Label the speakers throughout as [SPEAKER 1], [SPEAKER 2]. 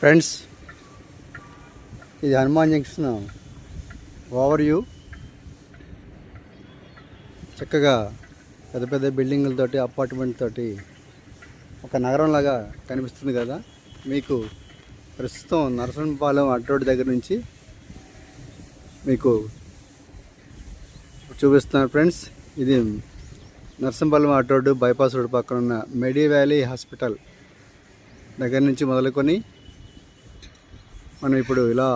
[SPEAKER 1] Friends ఇది Hanuman junction. Over view చక్కగా పెద్ద పెద్ద బిల్డింగులతోటి అపార్ట్మెంట్ తోటి ఒక నగరంలాగా కనిపిస్తుంది కదా. మీకు ప్రస్తుతం నరసింహపాలెం అడ్రోడ్ దగ్గర నుంచి మీకు చూపిస్తున్నాను ఫ్రెండ్స్ ఇది నరసింహపాలెం అడ్రోడ్ బైపాస్ రోడ్ పక్కన ఉన్న మెడి వ్యాలీ హాస్పిటల్ దగ్గర నుంచి మొదలుకొని మనం ఇప్పుడు ఇలా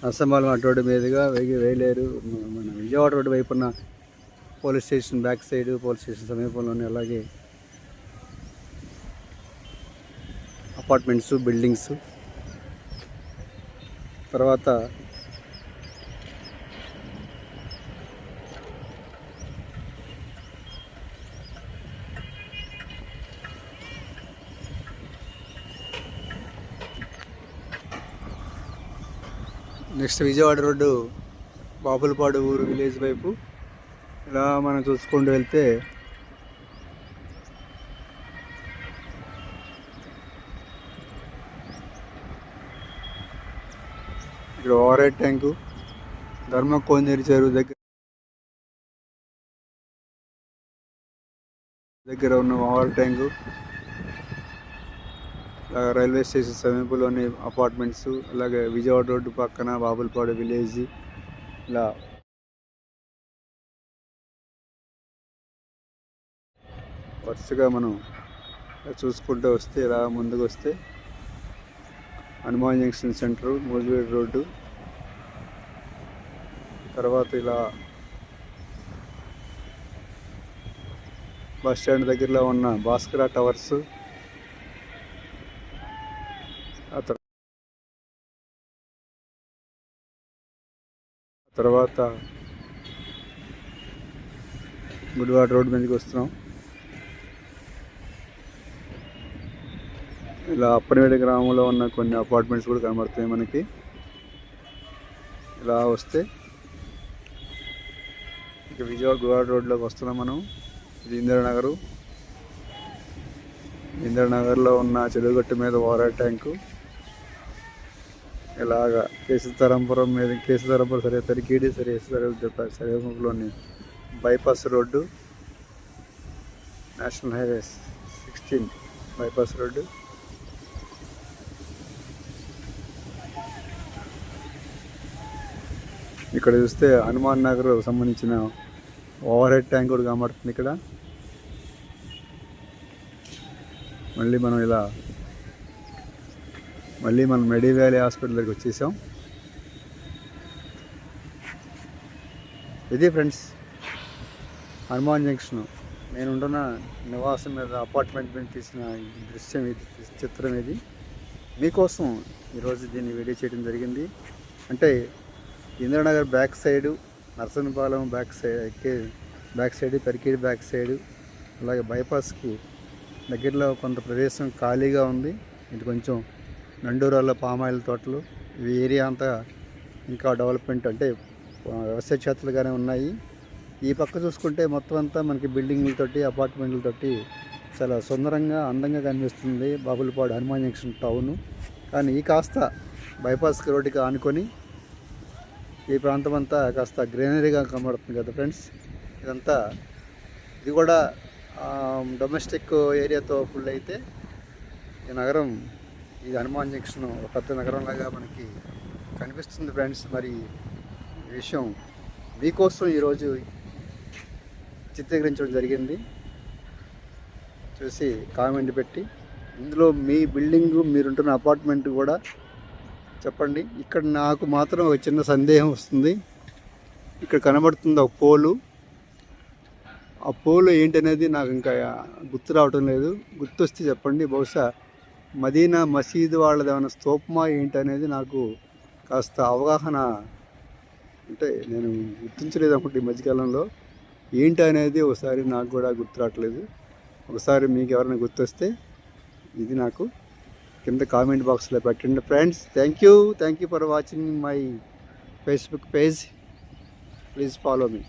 [SPEAKER 1] నరసింహపాలెం అడ్రోడ్ మీదుగా వేగి వేయలేరు. మన విజయవాడ రోడ్డు వైపున police station back side police station సమీపంలోనే అలాగే అపార్ట్మెంట్స్ బిల్డింగ్స్. తర్వాత నెక్స్ట్ విజయవాడ రోడ్డు బాపులపాడు ఊరు విలేజ్ వైపు. ఇలా మనం చూసుకుంటూ వెళ్తే ఇక్కడ ఓవర్ ట్యాంకు ధర్మ చెరువు దగ్గర దగ్గర ఉన్న ఓవర్ ట్యాంకు. రైల్వే స్టేషన్ సమీపంలోని అపార్ట్మెంట్స్ అలాగే విజయవాడ రోడ్డు పక్కన బాబులపాడు విలేజ్ ఇలా వరుసగా మనం చూసుకుంటూ వస్తే ఇలా ముందుకు వస్తే హనుమాన్ జంక్షన్ సెంటర్ మూజివేడ్ రోడ్డు తర్వాత ఇలా బస్ స్టాండ్ దగ్గరలో ఉన్న భాస్కర టవర్స్ ఆ తర్- తర్వాత గుడివాడ రోడ్ మీదకి వస్తున్నాం. ఇలా అప్పనవేడి గ్రామంలో ఉన్న కొన్ని అపార్ట్మెంట్స్ కూడా కనబడుతున్నాయి మనకి. ఇలా వస్తే ఇక విజయవాడ గుడివాడ రోడ్లోకి వస్తున్నాం మనం. ఇది ఇందిరానగరు. ఇందిరానగర్లో ఉన్న చెరువుగట్టు మీద వాటర్ ట్యాంకు. ఇలాగా కేసీతరంపురం మీద కేసీతరంపురం సరే తరికేడి సరే సరిహద్దులోని bypass road national highway sixteen bypass road. ఇక్కడ చూస్తే హనుమాన్ నగర్ సంబంధించిన ఓవర్ హెడ్ ట్యాంక్ కూడా కనబడుతుంది ఇక్కడ. మళ్ళీ మనం ఇలా మళ్ళీ మనం మెడి వ్యాలీ హాస్పిటల్ దగ్గరికి వచ్చేసాం. ఇది ఫ్రెండ్స్ హనుమాన్ జంక్షన్. నేను ఉంటున్న నివాసం మీద అపార్ట్మెంట్ మీద తీసిన దృశ్యం ఇది చిత్రం ఇది. మీకోసం ఈరోజు దీన్ని వీడియో చేయడం జరిగింది. అంటే Indiranagar back side Narasimhapalem back side ఎక్కే back side Perikeedu back side అలాగే బైపాస్కి దగ్గరలో కొంత ప్రదేశం ఖాళీగా ఉంది. ఇది కొంచెం నండూరాల పామాయిల్ తోటలు. ఈ ఏరియా అంతా ఇంకా డెవలప్మెంట్ అంటే వ్యవసాయ క్షేత్రాలుగానే ఉన్నాయి. ఈ పక్క చూసుకుంటే మొత్తం అంతా మనకి బిల్డింగ్లతోటి అపార్ట్మెంట్లతోటి చాలా సుందరంగా అందంగా కనిపిస్తుంది. Bapulapadu Hanuman junction town. కానీ ఈ కాస్త బైపాస్ రోడ్డుకి ఆనుకొని ఈ ప్రాంతం అంతా కాస్త గ్రీనరీగా కనబడుతుంది కదా ఫ్రెండ్స్. ఇదంతా ఇది కూడా డొమెస్టిక్ ఏరియాతో ఫుల్ అయితే ఈ నగరం ఈ హనుమాన్ జంక్షన్ ఒక పెద్ద నగరంలాగా మనకి కనిపిస్తుంది ఫ్రెండ్స్. మరి ఈ విషయం మీకోసం ఈరోజు చిత్రీకరించడం జరిగింది. చూసి కామెంట్ పెట్టి ఇందులో మీ బిల్డింగు మీరుంటున్న అపార్ట్మెంట్ కూడా చెప్పండి. ఇక్కడ నాకు మాత్రం ఒక చిన్న సందేహం వస్తుంది. ఇక్కడ కనబడుతుంది ఒక పోలు. ఆ పోలు ఏంటనేది నాకు ఇంకా గుర్తు రావటం లేదు. గుర్తొస్తే చెప్పండి. బహుశా మదీనా మసీదు వాళ్ళది ఏమైనా స్తూపమా ఏంటనేది నాకు కాస్త అవగాహన అంటే నేను గుర్తించలేదు అనుకుంటే ఈ మధ్యకాలంలో. ఏంటి అనేది ఒకసారి నాకు కూడా గుర్తు రావట్లేదు ఒకసారి మీకు ఎవరైనా గుర్తొస్తే ఇది నాకు కింద కామెంట్ బాక్స్లో పెట్టండి. Friends thank you thank you for watching my Facebook page please follow me